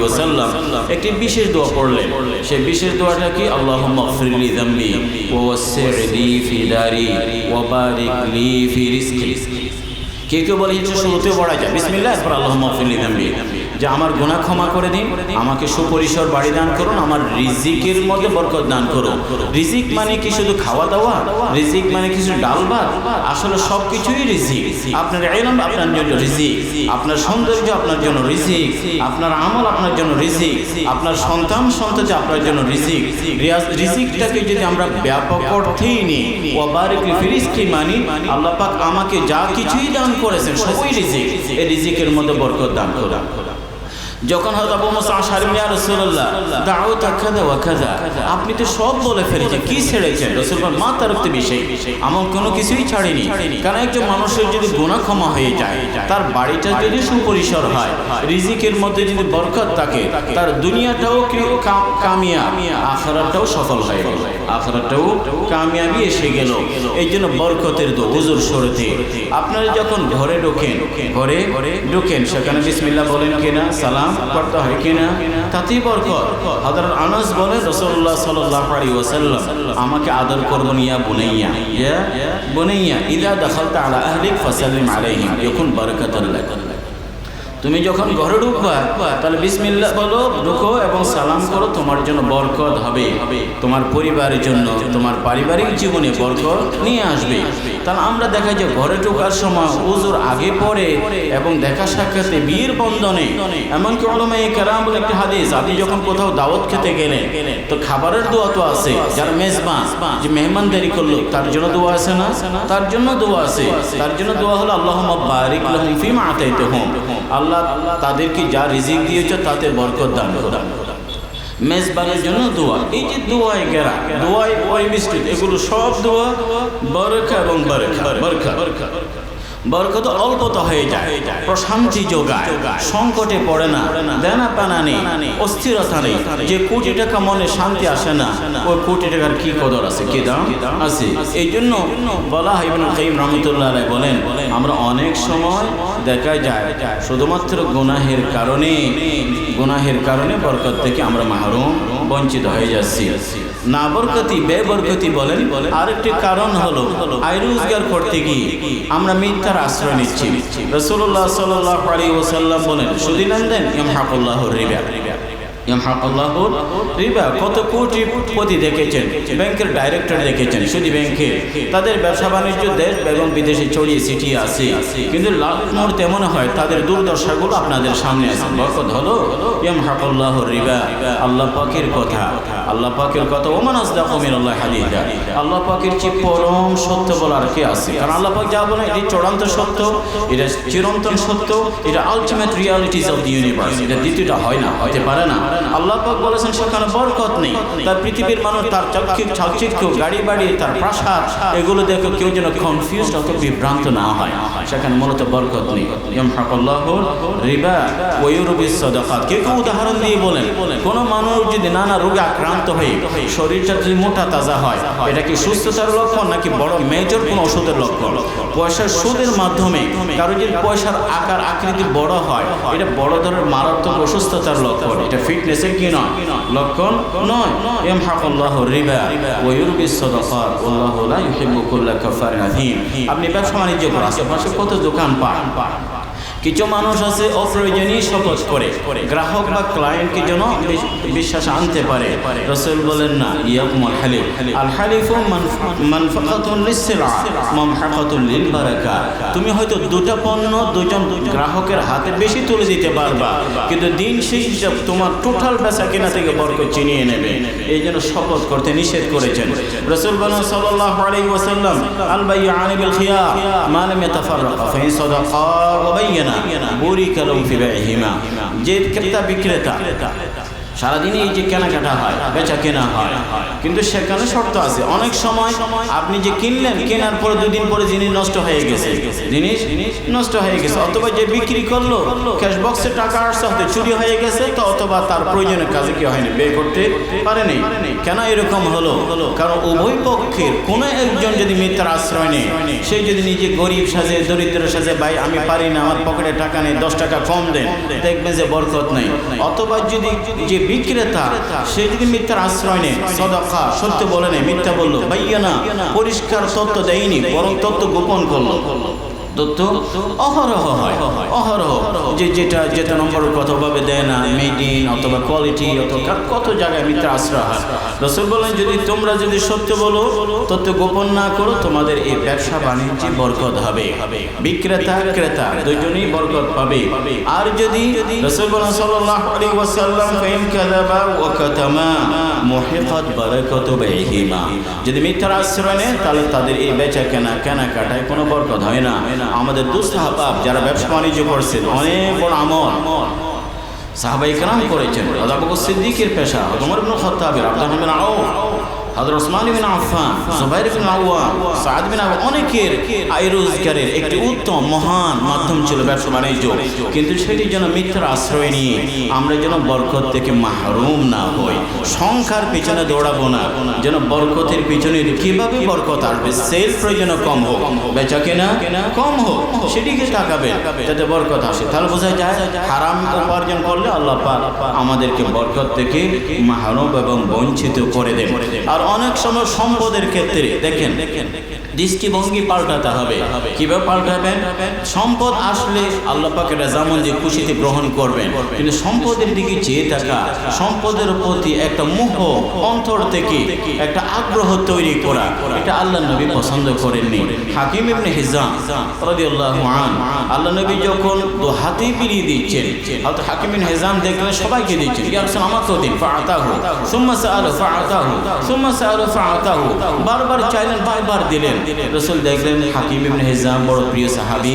ওয়াসাল্লাম একটি বিশেষ দোয়া পড়লেন। সেই বিশেষ দোয়াটা কি? আল্লাহুম্মা গফিরলি যামবি ওয়া ওয়াসসি'লি ফি দারি ওয়া কেউ বলে একটু শুরুতে পড়া যায়? বিসমিল্লাহ আল্লাহুম্মা যামবি। যে আমার গুনাহ ক্ষমা করে দিন, আমাকে সুপরিসর বাড়ি দান করুন, আমার রিজিকের মধ্যে বরকত দান করুন। রিজিক মানে কি শুধু খাওয়া দাওয়া? রিজিক মানে কি শুধু ডাল ভাত? আসলে সব কিছুই রিজিক। আপনার এলম আপনার জন্য রিজিক। আপনার সৌন্দর্য আপনার জন্য রিজিক। আপনার আমল আপনার জন্য রিজিক। আপনার সন্তান সন্ততি আপনার জন্য রিজিক। রিজিকটাকে যদি আমরা ব্যাপক অর্থেই নিই ওবারিক মানি, আল্লাহ পাক আমাকে যা কিছুই দান করেছেন, সবই রিজিক। এই রিজিকের মধ্যে বরকত দান করা যখন হয়তো আবু মুসা আশারি, ইয়া রাসূলুল্লাহ, দাউতা কাযা ওয়া কাযা আপনি তো সব বলে ফেলেছেন, কি ছেড়েছেন? রাসূল বলেন, মা তারকতে বিষয় আমার কোনো কিছুই ছাড়িনি। কারণ একজন মানুষের যদি গুনাহ ক্ষমা হয়ে যায়, তার বাড়িটা যদি সুপরিসর হয়, রিজিকের মধ্যে যদি বরকত থাকে, তার দুনিয়াটাও কি কা- কামিয়াব আখিরাতটাও সফল হয়ে গেল। আখিরাতটাও কামিয়াবি এসে গেল। এই জন্য বরকতের দো হুজুর শরতে আপনারা যখন ঘরে ঢোকেন ঘরে ঢোকেন, সেখানে বিসমিল্লাহ বলেন কিনা? সালাম। করতে হয় কিনা? তাতেই বরকত। হযরত আনাস বলেন রাসূলুল্লাহ সাল্লাল্লাহু আলাইহি ওয়াসাল্লাম, আমাকে আদর করবেন ইয়া বুনাইয়া। ইয়া? বুনাইয়া। ইদা দাখালতা আলা আহলিক ফাসাল্লিম আলাইহিম। ইয়াকুন বারাকাতুল লাক। তুমি যখন ঘরে ঢুকবা, তাহলে বিসমিল্লাহ বলো, ঢুকো এবং সালাম করো, তোমার জন্য বরকত হবে। তোমার পরিবারের জন্য, তোমার পারিবারিক জীবনে বরকত নিয়ে আসবে। তাহলে আমরা দেখা যায় ঘরে ঢোকার সময় উজুর আগে পরে এবং দেখা সাক্ষাতে বিয়ের বন্ধনে, এমনকি অলমাই কেরাম বলে একটি হাদিস আপনি যখন কোথাও দাওয়াত খেতে গেলেন, তো খাবারের দোয়া তো আছে, যারা মেজবান, যে মেহমানদারি করল, তার জন্য দোয়া আছে না? তার জন্য দোয়া আছে। তার জন্য দোয়া হলো আল্লাহ বারিক আল্লাহ তাদেরকে যা রিজিক দিয়েছে, তাতে বরকত দান করো মেজবানের জন্য দোয়া। এই যে দোয়ায় গেরা, দোয়ায় ওই মিষ্টি, এগুলো সব দোয়া বরকা এবং বরকা বরকা বরকা। বরকত অল্পত হয়ে যায়, প্রশান্তি যোগায়, সংকটে পড়ে না, দেনা পানা নেই, অস্থিরতা নেই, যে কোটি টাকা মনে শান্তি আসে না, ওই কোটি টাকার কি কদর আছে, কি দাম আছে? এই জন্য বলা হয় ইবনুল কাইয়িম রহমতুল্লাহ বলেন, আমরা অনেক সময় দেখা যায়। শুধুমাত্র গুনাহের কারণে গুনাহের কারণে বরকত থেকে আমরা মাহরুম, বঞ্চিত হয়ে যাচ্ছি। না বরকতি, বেবরকতি বলেন, আরেকটি কারণ হলো, আয় রোজগার করতে গিয়ে আমরা মিথ্যার আশ্রয় নিচ্ছি। রসুল্লাহ সাল্লাহ আলী ওসাল্লাম বলেন সুদিনন্দন ইমহাকুল্লাহ রিবা। রিবা। দেখেছেন, ব্যাংকের ডাইরেক্টর দেখেছেন তাদের ব্যবসা বাণিজ্য বিদেশে আছে। কিন্তু লাভ মুহূর্তে মনে হয়, তাদের দুর্দশাগুলো আপনাদের সামনে আছে। আল্লাহ কথা। আল্লাহ কথা, ওমান আল্লাহ পাকের চেয়ে পরম সত্য বলার কে আছে? কারণ আল্লাহ যা বলেন, এটি চূড়ান্ত সত্য, এটা চিরন্তন সত্য, এটা ultimate realities of the universe এটা দ্বিতীয়টা হয় না, হতে পারে না। আল্লাহ বলেছেন সেখানে বরকত নেই। তার পৃথিবীর মানুষ, তার চাক্ষিক গাড়ি বাড়ি, তার প্রাসাদ, এগুলো দেখে কেউ যেন কনফিউজ অথবা বিভ্রান্ত না হয়। সেখানে মূলত বরকত নেই। ইমহাকুল্লাহুর রিবা ওয়ুরবিস সাদাকাত। কে কেউ উদাহরণ দিয়ে বলেন কোন মানুষ যদি নানা রোগে আক্রান্ত হয়ে শরীরটা যদি মোটা তাজা হয়, এটা কি সুস্থতার লক্ষণ নাকি বড় মেজর কোন ওষুধের লক্ষণ? পয়সার সুদের মাধ্যমে কারও যদি পয়সার আকার, আকৃতি বড় হয়, এটা বড় ধরনের মারাত্মক অসুস্থতার লক্ষণ। এটা ফিটনেসের কি নয়? লক্ষণ নয়। ইমহাকুল্লাহু রিবা ওয়া ইউরবিস সাদাকাত, ওয়াল্লাহু লা ইউহিব্বু কুল্লা কাফারিন আযীম। আপনি ব্যবসা বাণিজ্য করেন, আশেপাশে কত দোকান পান? কিছু মানুষ আছে অপ্রয়োজনীয় শপথ করে। গ্রাহক বা ক্লায়েন্টকে যেন বিশ্বাস আনতে পারে। রসুল বলেন, না হালিফ। আল তুমি হয়তো দুটা পণ্য দুজন গ্রাহকের হাতে বেশি তুলে দিতে পারবা, কিন্তু দিন শেষে তোমার টোটাল বেচা কেনা থেকে বরকত চিনিয়ে নেবে। এই জন্য শপথ করতে নিষেধ করেছেন। রসুল বলেন, সাল্লাল্লাহু আলাইহি ওয়াসাল্লাম আল বাইয়ানি বিল খিয়ার। মা লাম ইয়াতাফাররাকা, ফাইন সাদাকা ওয়া বাyyana বুরিকা লাহুম ফি বাইহিমা যে ক্রেতা বিক্রেতা সারাদিনে এই যে কেনাকাটা হয় বেচা কেনা হয়। কিন্তু সেখানে শর্ত আছে। অনেক সময় আপনি যে কিনলেন, কেনার পরে দুদিন পরে জিনিস নষ্ট হয়ে গেছে। জিনিস নষ্ট হয়ে গেছে। অথবা যে বিক্রি করল ক্যাশ বক্সে টাকা আসছে হয়তো চুরি হয়ে গেছে, তো অথবা তার প্রয়োজনের কাজে কি হয়নি বে করতে পারেনি। কেন এরকম হলো? কারণ উভয় পক্ষের কোনো একজন যদি মিথ্যার আশ্রয় নেই সে যদি নিজে গরিব সাজে, দরিদ্র সাজে, ভাই, আমি পারি না, আমার পকেটে টাকা নেই, দশ টাকা কম দেন। দেখবেন যে বরকত নেই। অথবা যদি যে বিক্রেতা, সে যদি মিথ্যার আশ্রয় নেয়, সদকা, সত্য বলে নেই মিথ্যা বলল, ভাইয়া না, পরিষ্কার তত্ত্ব দেয়নি, বরং তত্ত্ব গোপন করল। তথ্য অহরহ হয়। অহরহ। যে যেটা যেটা নম্বরের কথা ভাবে দেয় না মেডিন অথবা কোয়ালিটি অথবা কত জায়গায় মিত্র আশ্রয় হয়। রসুল বলেন, যদি তোমরা যদি সত্য বলো, তথ্য গোপন না করো, তোমাদের এই ব্যবসা বাণিজ্যে বরকত হবে। বিক্রেতা, ক্রেতা, দুজনেই বরকত পাবে। আর যদি রসুল বলেন, সাল্লাল্লাহু আলাইহি ওয়াসাল্লাম, ফাইন কাযাবা ওয়া কাতামা মুহিকাত বারাকাতু বাইহিমা। যদি মিথ্যার আশ্রয় নেয়, তাহলে তাদের এই বেচা কেনা কেনাকাটায় কোনো বরকত হয় না। আমাদের দুস্তাহাবাব যারা ব্যবসা বাণিজ্য করছেন অনেক বড় আমল। সাহাবাই কেরাম করেছেন। রাজাবকর বকর সিদ্দিকের পেশা, ওমর ইবনে খাত্তাবের আপনার বিন আউফ হযরত ওসমান বিন আফফান, জুবাইর বিন আওয়াম সাদ বিন আবু, অনেকের আয় রোজগারের একটি উত্তম, মহান মাধ্যম ছিল ব্যবসা বাণিজ্য। কিন্তু সেটি যেন মিথ্যার আশ্রয় নিয়ে আমরা যেন বরকত থেকে মাহরুম না হই, সংখ্যার পিছনে দৌড়াবো না, যেন বরকতের পিছনে কীভাবে বরকত আসবে সেল প্রয়োজন কম হোক, বেচা কেনা কম হোক, সেদিকে তাকাবে, যাতে বরকত আসে। তাহলে বোঝা যায়, হারাম উপার্জন করলে আল্লাহ পাক আমাদেরকে বরকত থেকে মাহরুম এবং বঞ্চিত করে দেন। আর অনেক সময় সম্পদের ক্ষেত্রে দেখেন। দেখেন দৃষ্টিভঙ্গি পাল্টাতে হবে। কীভাবে পাল্টাবেন? সম্পদ আসলে আল্লাহ পাকের যেমন যে খুশিতে গ্রহণ করবেন। কিন্তু সম্পদের দিকে চেয়ে থাকা, সম্পদের প্রতি একটা মোহ, অন্তর থেকে একটা আগ্রহ তৈরি করা, এটা আল্লাহ নবী পছন্দ করেননি। হাকিম ইবনে হিজাম রাদিয়াল্লাহু আনহু আল্লাহ নবী যখন দু হাতে বিলিয়ে দিচ্ছেন হয়তো হাকিম ইবনে হিজাম দেখলেন সবাইকে দিচ্ছেন ইয়া রাসূল আমাকেও দিন, ফাআতাহু। সুম্মা সাআলা, ফাআতাহু, সুম্মা সাআলা, ফাআতাহু। বারবার চাইলেন, বারবার দিলেন। রসুল দেখলেন হাকিম ইবনে হিজাম বড় প্রিয় সাহাবী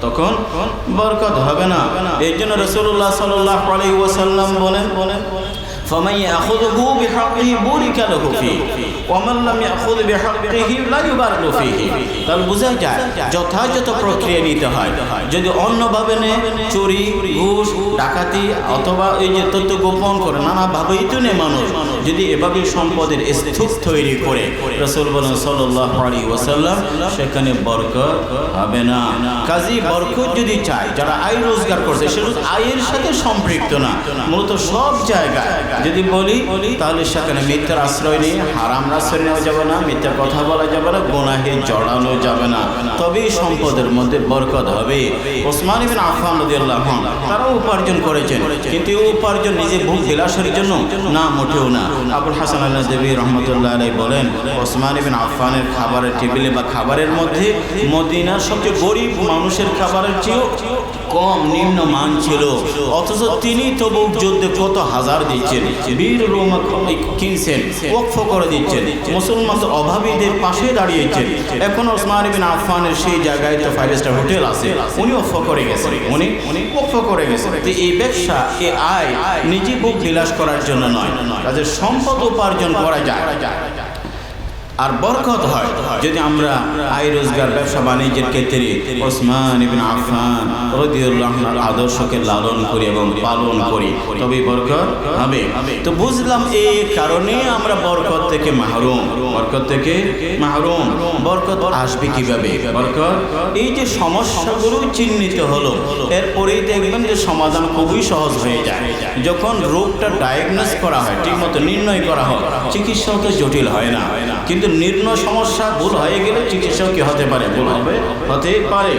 তখন বরকত হবে না। এর জন্য রসুল্লাহ সাল্লাহ বলেন বলেন যদি এভাবে সম্পদের তৈরি করে সেখানে বর্ক হবে না। কাজী বর্ক যদি চায়, যারা আয় রোজগার করছে সেটা আয়ের সাথে সম্পৃক্ত না। মূলত সব জায়গায় যদি বলি, তাহলে সেখানে মিথ্যার আশ্রয় নেই, হারামরা আশ্রয় যাবে না, মিথ্যা কথা বলা যাবে না, গোনাহে জড়ানো যাবে না। তবেই সম্পদের মধ্যে বরকত হবে। ওসমান ইবিন আফান রাদিয়াল্লাহু তারাও উপার্জন করেছেন, কিন্তু উপার্জন নিজের ভোগ বিলাসের জন্য না, মোটেও না। আবুল হাসান আল্লাহ দেবী রহমতুল্লাহ আলাই বলেন, ওসমান ইবিন আফানের খাবারের টেবিলে বা খাবারের মধ্যে মদিনার সবচেয়ে গরিব মানুষের খাবারের চেয়েও কম নিম্ন মান ছিল। অথচ তিনি তবু যুদ্ধে কত হাজার দিচ্ছেন বীর রোমা কিনছেন, ওকফ করে দিচ্ছেন। মুসলমানদের অভাবীদের পাশে দাঁড়িয়েছেন। এখন ওসমান বিন আফফানের সেই জায়গায় তো ফাইভ স্টার হোটেল আছে। উনি ওকফ করে গেছেন। উনি উনি ওকফ করে গেছেন। তো এই ব্যবসা, এ আয়, নিজে বুক বিলাস করার জন্য নয়। তাদের সম্পদ উপার্জন করা যায়। আর বরকত হয় যদি আমরা আয় রোজগার ব্যবসা বাণিজ্যের ক্ষেত্রে ওসমান ইবিন আফান আদর্শকে লালন করি এবং পালন করি তবে বরকত হবে। তো বুঝলাম এই কারণে আমরা বরকত থেকে মাহরুম। বরকত থেকে মাহরুম। বরকত আসবে কীভাবে? বরকত? এই যে সমস্যাগুলো চিহ্নিত হলো, এরপরেই দেখবেন যে সমাধান খুবই সহজ হয়ে যায়। যখন রোগটা ডায়াগনোস করা হয়, ঠিকমতো নির্ণয় করা হয়, চিকিৎসা তো জটিল হয় না। কিন্তু নির্ণয় সমস্যা ভুল হয়ে গেলে চিকিৎসা কি হতে পারে ভুল হবে হতে পারে।